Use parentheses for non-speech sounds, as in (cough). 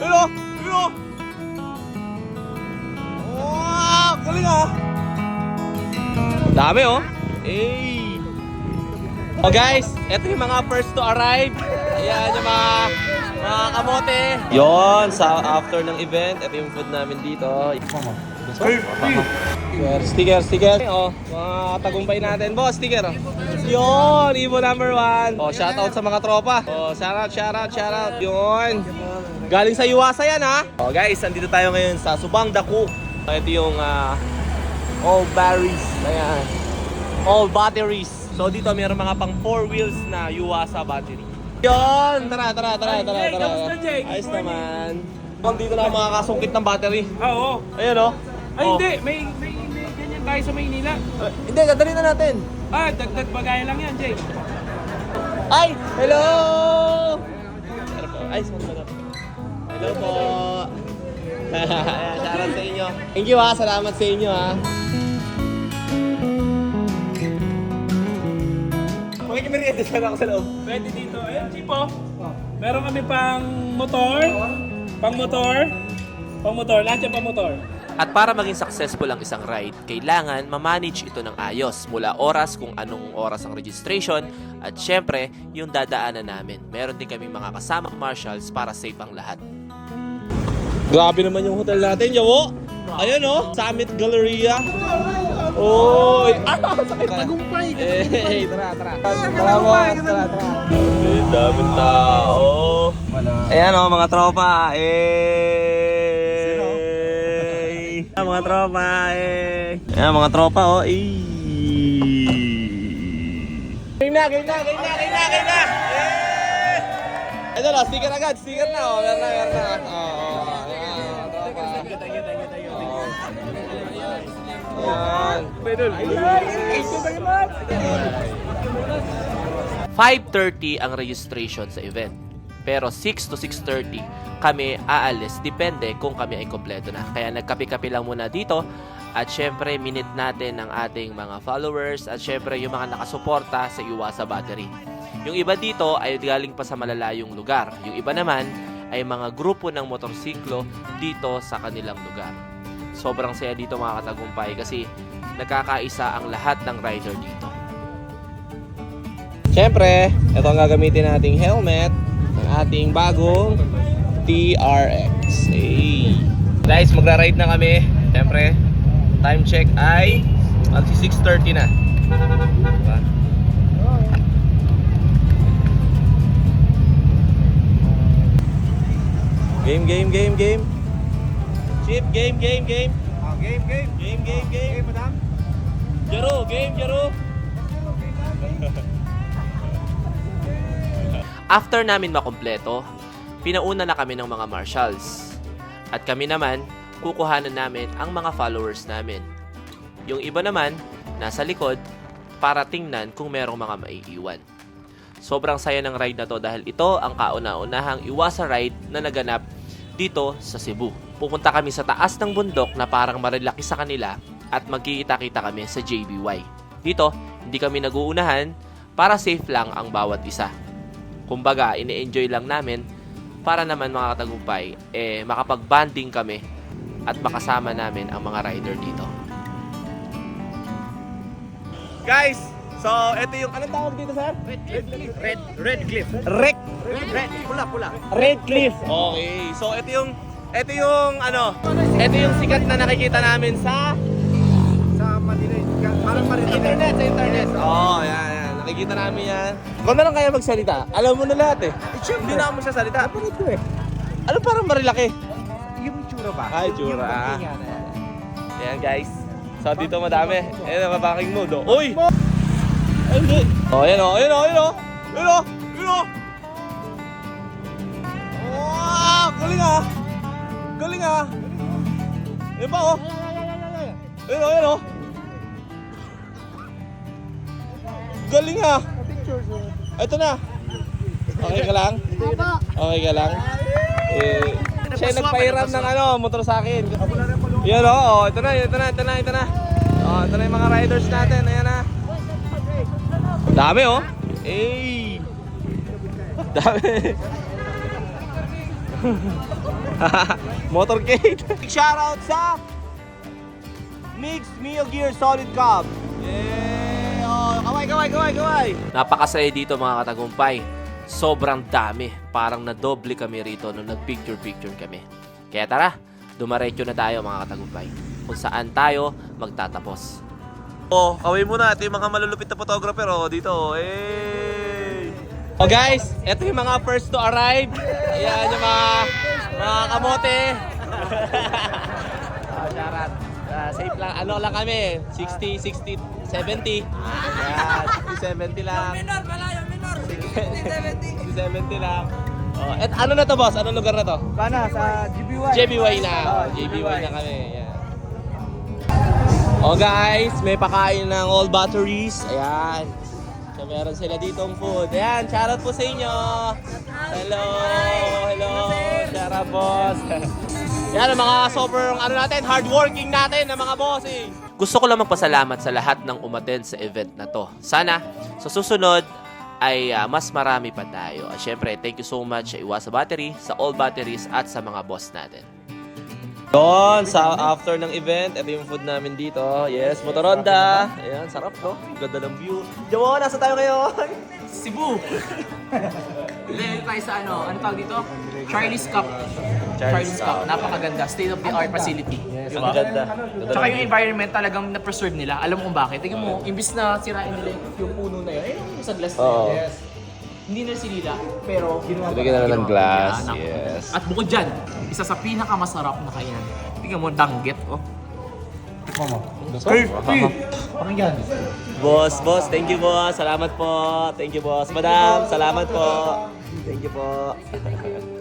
Yun o! Yun o! Wow! Galing ah! Dami oh! Hey! Oh guys, ito yung mga first to arrive. Ayan yung mga kamote. Yon sa after ng event, ito yung food namin dito. Sticker, sticker, sticker. Oh, mga tagumpay natin. Boss, sticker. oh. Yon, Evo number one. Oh, shoutout sa mga tropa. Oh, shoutout, shoutout, shoutout. Yon. Galing sa Iwasa yan ha. Oh, guys, andito tayo ngayon sa Subang Daku. Ito yung ah, all batteries. Ayan. All batteries. So dito mayroon mga pang 4 wheels na Yuasa battery. Yon! Tara, tara, tara, tara, Jake, tara. kamusta, Jake? Ayos Good morning. naman. Kung dito na ang mga kasungkit ng battery. Ah, oo. Ayun oh. Ay, Oh. hindi. May, may, may ganyan tayo sa Maynila. Eh, hindi, dadali na natin. Ah, dagdag bagay lang yan, Jake. Ay! Hello! Ano po? Ay, saan ba? Hello po. (laughs) Ayan, shoutout sa inyo. Thank you ha, salamat sa inyo ha. Makikimerienda sana ako sa loob. Pwede dito. Ayan, Chipo. Meron kami pang motor. Pang motor. Pang motor. Lahat yan pang motor. At para maging successful ang isang ride, kailangan ma-manage ito ng ayos mula oras kung anong oras ang registration at syempre yung dadaanan namin. Meron din kami mga kasamang marshals para safe ang lahat. Grabe naman yung hotel natin, Yawo. Ayan oh, Summit Galleria. Oh, ah, sakit tagumpay. Eh, tara, tara. Tara mo, tara, tara. Eh, daming tao. Ayan oh, mga tropa. Eh. Ayan, mga tropa. Eh. Ayan, mga tropa oh. Eh. Game na, game na, game na, game na, game na. Eh. Ito na, sticker agad, sticker na. Oh, meron na, meron na. Ayan. 5.30 ang registration sa event. Pero 6 to 6.30 kami aalis, depende kung kami ay kompleto na. Kaya nagkape-kape lang muna dito at syempre minute natin ang ating mga followers at syempre yung mga nakasuporta sa Iwasa Battery. Yung iba dito ay galing pa sa malalayong lugar. Yung iba naman ay mga grupo ng motorsiklo dito sa kanilang lugar. Sobrang saya dito mga katagumpay kasi nagkakaisa ang lahat ng rider dito. Siyempre, ito ang gagamitin nating helmet ng ating bagong TRX. Hey. Guys, magra-ride na kami. Siyempre, time check ay magsi 6.30 na. Diba? Game, game, game, game. Chip, game, game, game. game, game. Game, game, game. Game. Jaro, game, Jaro. After namin makompleto, pinauna na kami ng mga marshals. At kami naman, kukuhanan namin ang mga followers namin. Yung iba naman, nasa likod para tingnan kung merong mga maiiwan. Sobrang saya ng ride na to dahil ito ang kauna-unahang iwasa ride na naganap dito sa Cebu. Pupunta kami sa taas ng bundok na parang marilaki sa kanila at magkikita-kita kami sa JBY. Dito, hindi kami naguunahan para safe lang ang bawat isa. Kumbaga, ini-enjoy lang namin para naman mga katagumpay, eh, makapag-banding kami at makasama namin ang mga rider dito. Guys, so ito yung anong tawag dito, sir? Red, red cliff. Rec Red, pula, pula. Red Cliff. Okay, so ito yung ito yung ano, ito yung sikat na nakikita namin Sa Manila, parang Manila. internet, sa internet. Oh, yan, yan. Nakikita namin yan. Kung na lang kaya magsalita, alam mo na lahat eh. Hindi na ako magsasalita. Kapatid ko eh. Ano parang marilaki? Yung itsura ba? Ay, itsura, ah. yan, eh. Ayan guys. So dito madami. Ayan, mabaking mood. Oh. Uy! Ay, hindi. Oh, ayan oh, ayan oh, ayan oh. Ayan oh, ayan oh. Wow! Galing ah! Galing ah! Ayan pa oh. Ayan oh, ayan oh. Galing ah! Ito na. Okay ka lang? Okay ka lang? Eh, siya yung nagpahiram ng ano, motor sa akin. Yan o, oh, ito na, ito na, ito na, ito na. Oh, ito na yung mga riders natin, ayan na. Dami oh. Eh. (laughs) Dami. (laughs) Motorcade. (laughs) Shoutout sa Mixed Mio Gear Solid Cup. Yeah! Oh, kaway, kaway, kaway, kaway. Napakasaya dito mga katagumpay. Sobrang dami. Parang nadoble kami rito nung nag-picture-picture kami. Kaya tara, dumaretso na tayo mga katagumpay. Kung saan tayo magtatapos. Oh, kaway muna. Ito yung mga malulupit na photographer oh, dito. oh. Hey! Oh guys, ito yung mga first to arrive. Ayan yung mga mga kamote. (laughs) oh, charot. Ah, safe lang. Ano lang kami? 60, 60, 70. Ayan, 60, 70 lang. Minor, pala yung minor. 60, 70 lang. Oh, et, ano na to boss? Anong lugar na to? Kana, sa GBY. JBY na. Oh, Oh, JBY na kami. Yan. Oh guys, may pakain ng all batteries. Ayan. So meron sila ditong food. Ayan, shoutout po sa inyo. Hello, hello. Shoutout boss. (laughs) Yan ang mga sobrang ano natin, hardworking natin na mga bossing. Gusto ko lang magpasalamat sa lahat ng umaten sa event na to. Sana sa susunod ay ah, mas marami pa tayo. At syempre, thank you so much sa Iwasa Battery, sa All Batteries at sa mga boss natin. Doon, sa after ng event, ito yung food namin dito. Yes, Motoronda. Ayan, sarap no? Ganda ng view. Jawo, nasa tayo ngayon? (laughs) Cebu. Dahil tayo sa ano, ano tawag dito? Charlie's Cup. Charlie's Cup. Napakaganda. State of the art facility. Yes, ang ganda. Tsaka ng yung environment talagang na-preserve nila. Alam mo kung bakit? Tingnan mo, imbis na sirain nila yung puno na yun. Ayun yung sa glass na Oo. yun. Yes. Hindi na sinila, pero ginawa Nilagyan na lang ng glass, yes. At bukod dyan, isa sa pinakamasarap na kainan. Tingnan mo, danggit. Oh. Boss, boss, thank you boss. Salamat po. Thank you boss. Madam, salamat po. Thank you po. (laughs)